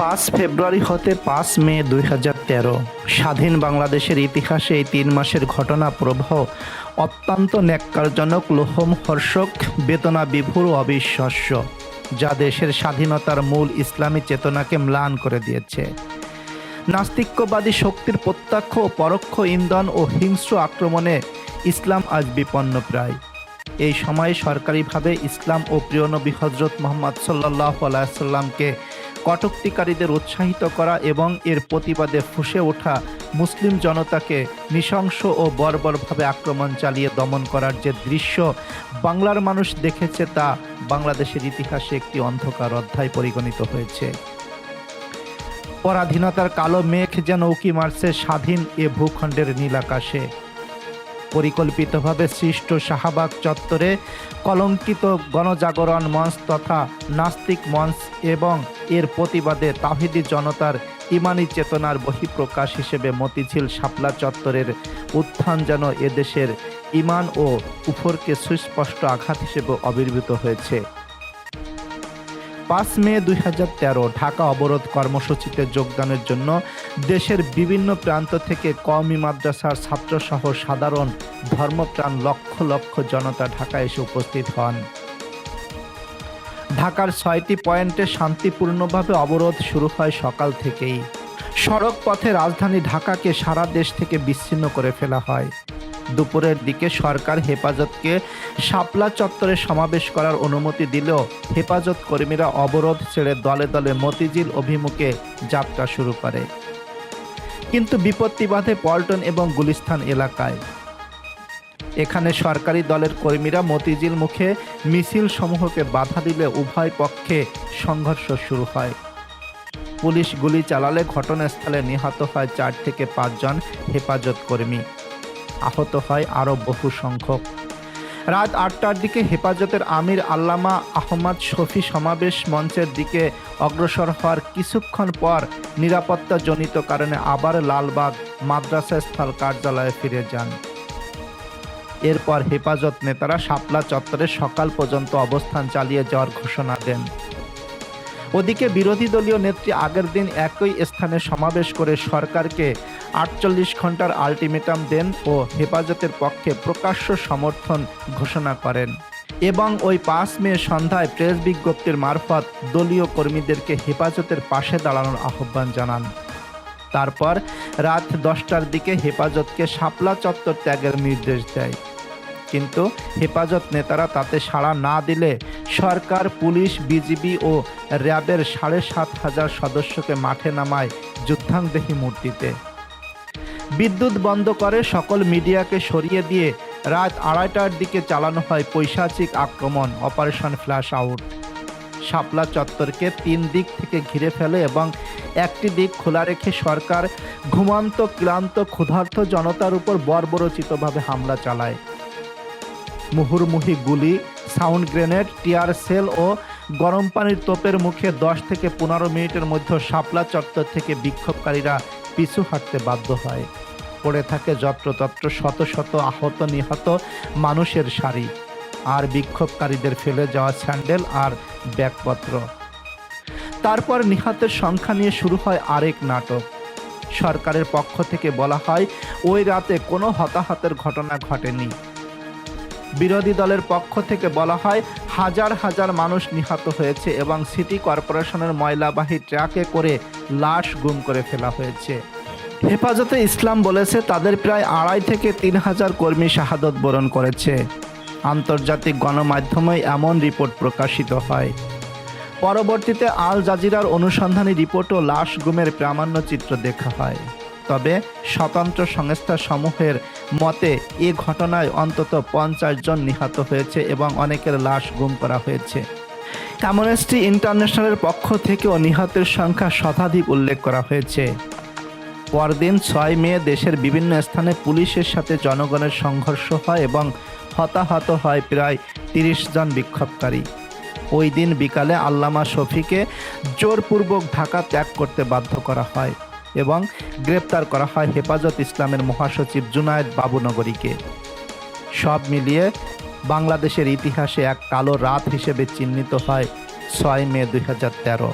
পাঁচ ফেব্রুয়ারি হতে পাঁচ মে দুই হাজার তেরো। স্বাধীন বাংলাদেশের ইতিহাসে এই তিন মাসের ঘটনা প্রবাহ অত্যন্ত ন্যাক্কারজনক, লোহমহর্ষক বেদনা বিভুর অবিশ্বাস্য, যা দেশের স্বাধীনতার মূল ইসলামী চেতনাকে ম্লান করে দিয়েছে। নাস্তিক্যবাদী শক্তির প্রত্যক্ষ পরোক্ষ ইন্ধন ও হিংস্র আক্রমণে ইসলাম আজ বিপন্ন প্রায়। এই সময়ে সরকারিভাবে ইসলাম ও প্রিয় নবী হজরত মোহাম্মদ সাল্লাহ আলাইসাল্লামকে কটুক্তিকারীদের উৎসাহিত করা এবং এর প্রতিবাদে ফুসে ওঠা মুসলিম জনতাকে নৃশংস ও বর্বরভাবে আক্রমণ চালিয়ে দমন করার যে দৃশ্য বাংলার মানুষ দেখেছে তা বাংলাদেশের ইতিহাসে একটি অন্ধকার অধ্যায় পরিগণিত হয়েছে। পরাধীনতার কালো মেঘ যেন উকি মারছে স্বাধীন এ ভূখণ্ডের নীলাকাশে। পরিকল্পিতভাবে সৃষ্ট শাহবাগ চত্বরে কলঙ্কিত গণজাগরণ মঞ্চ তথা নাস্তিক মঞ্চ এবং এর প্রতিবাদে তাহিদি জনতার ইমানি চেতনার বহিঃপ্রকাশ হিসেবে মতিঝিল শাপলা চত্বরের উত্থান যেন এদেশের ইমান ও উফরকে সুস্পষ্ট আঘাত হিসেবে আবির্ভূত হয়েছে। পাঁচ মে দুই হাজার তেরো ঢাকা অবরোধ কর্মসূচিতে যোগদানের জন্য দেশের বিভিন্ন প্রান্ত থেকে কওমি মাদ্রাসার ছাত্রসহ সাধারণ ধর্মপ্রাণ লক্ষ লক্ষ জনতা ঢাকা এসে উপস্থিত হন। ঢাকার ছয়টি পয়েন্টে শান্তিপূর্ণভাবে অবরোধ শুরু হয় সকাল থেকেই। সড়ক পথে রাজধানী ঢাকাকে সারা দেশ থেকে বিচ্ছিন্ন করে ফেলা হয়। দুপুরের দিকে সরকার হেফাজতকে শাপলা চত্বরে সমাবেশ করার অনুমতি দিলেও হেফাজত কর্মীরা অবরোধ ছেড়ে দলে দলে মতিঝিল অভিমুখে যাত্রা শুরু করে। কিন্তু বিপত্তি বাঁধে পল্টন এবং গুলিস্থান এলাকায়। এখানে সরকারি দলের কর্মীরা মতিঝিল মুখে মিছিল সমূহকে বাধা দিলে উভয় পক্ষে সংঘর্ষ শুরু হয়। পুলিশ গুলি চালালে ঘটনাস্থলে নিহত হয় চার থেকে পাঁচজন হেফাজত কর্মী। আহত হয় আরও বহু সংখ্যক। রাত আটটার দিকে হেফাজতের আমির আল্লামা আহমদ শফি সমাবেশ মঞ্চের দিকে অগ্রসর হওয়ার কিছুক্ষণ পর নিরাপত্তাজনিত কারণে আবার লালবাগ মাদ্রাসা স্থল কার্যালয়ে ফিরে যান। এরপর হেফাজত নেতারা শাপলা চত্বরে সকাল পর্যন্ত অবস্থান চালিয়ে যাওয়ার ঘোষণা দেন। ওদিকে বিরোধী দলীয় নেত্রী আগের দিন একই স্থানে সমাবেশ করে সরকারকে আটচল্লিশ ঘণ্টার আলটিমেটাম দেন ও হেফাজতের পক্ষে প্রকাশ্য সমর্থন ঘোষণা করেন। এবং ওই পাঁচ মে সন্ধ্যায় প্রেস বিজ্ঞপ্তির মারফত দলীয় কর্মীদেরকে হেফাজতের পাশে দাঁড়ানোর আহ্বান জানান। তারপর রাত দশটার দিকে হেফাজতকে শাপলা চত্বর ত্যাগের নির্দেশ দেয়। কিন্তু হেফাজত নেতারা তাতে সাড়া না দিলে সরকার, পুলিশ, বিজিবি ও র্যাবের সাড়ে সাত হাজার সদস্যকে মাঠে নামায় যুদ্ধাংদেহী মূর্তিতে। বিদ্যুৎ বন্ধ করে সকল মিডিয়াকে সরিয়ে দিয়ে রাত আড়াইটার দিকে চালানো হয় পৈশাচিক আক্রমণ, অপারেশন ফ্ল্যাশ আউট। শাপলা চত্বরকে তিন দিক থেকে ঘিরে ফেলে এবং একটি দিক খোলা রেখে সরকার ঘুমান্ত, ক্লান্ত, ক্ষুধার্ত জনতার উপর বর্বরচিতভাবে হামলা চালায়। মুহুর্মুহি গুলি, সাউন্ড গ্রেনেড, টিয়ার সেল ও গরম পানির তোপের মুখে দশ থেকে পনেরো মিনিটের মধ্যে শাপলা চত্বর থেকে বিক্ষোভকারীরা পিছু হাঁটতে বাধ্য হয়। পড়ে থাকে যত্রতত্র শত শত আহত নিহত মানুষের সারি আর বিক্ষোভকারীদের ফেলে যাওয়া স্যান্ডেল আর ব্যাগপত্র। তারপর নিহতের সংখ্যা নিয়ে শুরু হয় আরেক নাটক। সরকারের পক্ষ থেকে বলা হয়, ওই রাতে কোনো হতাহতের ঘটনা ঘটেনি। বিরোধী দলের পক্ষ থেকে বলা হয়, হাজার হাজার মানুষ নিহত হয়েছে এবং সিটি কর্পোরেশনের ময়লাবাহী ট্রাকে করে লাশ গুম করে ফেলা হয়েছে। হেফাজতে ইসলাম বলেছে, তাদের প্রায় আড়াই থেকে তিন হাজার কর্মী শাহাদত বরণ করেছে। আন্তর্জাতিক গণমাধ্যমে এমন রিপোর্ট প্রকাশিত হয়। পরবর্তীতে আল জাজিরার অনুসন্ধানী রিপোর্টও লাশ গুমের প্রামাণ্য চিত্র দেখা হয়। তবে স্বতন্ত্র সংস্থা সমূহের মতে এ ঘটনায় অন্তত পঞ্চাশ জন নিহত হয়েছে এবং অনেকের লাশ গুম করা হয়েছে। অ্যামনেস্টি ইন্টারন্যাশনালের পক্ষ থেকেও নিহতের সংখ্যা শতাধিক উল্লেখ করা হয়েছে। পরদিন ছয় মে দেশের বিভিন্ন স্থানে পুলিশের সাথে জনগণের সংঘর্ষ হয় এবং হতাহত হয় প্রায় তিরিশ জন বিক্ষোভকারী। ওই দিন বিকালে আল্লামা শফিকে জোরপূর্বক ঢাকা ত্যাগ করতে বাধ্য করা হয়। এবং গ্রেপ্তার করা হয় হেফাজত ইসলামের মহাসচিব জুনায়দ বাবুনগরীকে। সব মিলিয়ে বাংলাদেশের ইতিহাসে এক কালো রাত হিসেবে চিহ্নিত হয় ছয় মে দুই হাজার তেরো।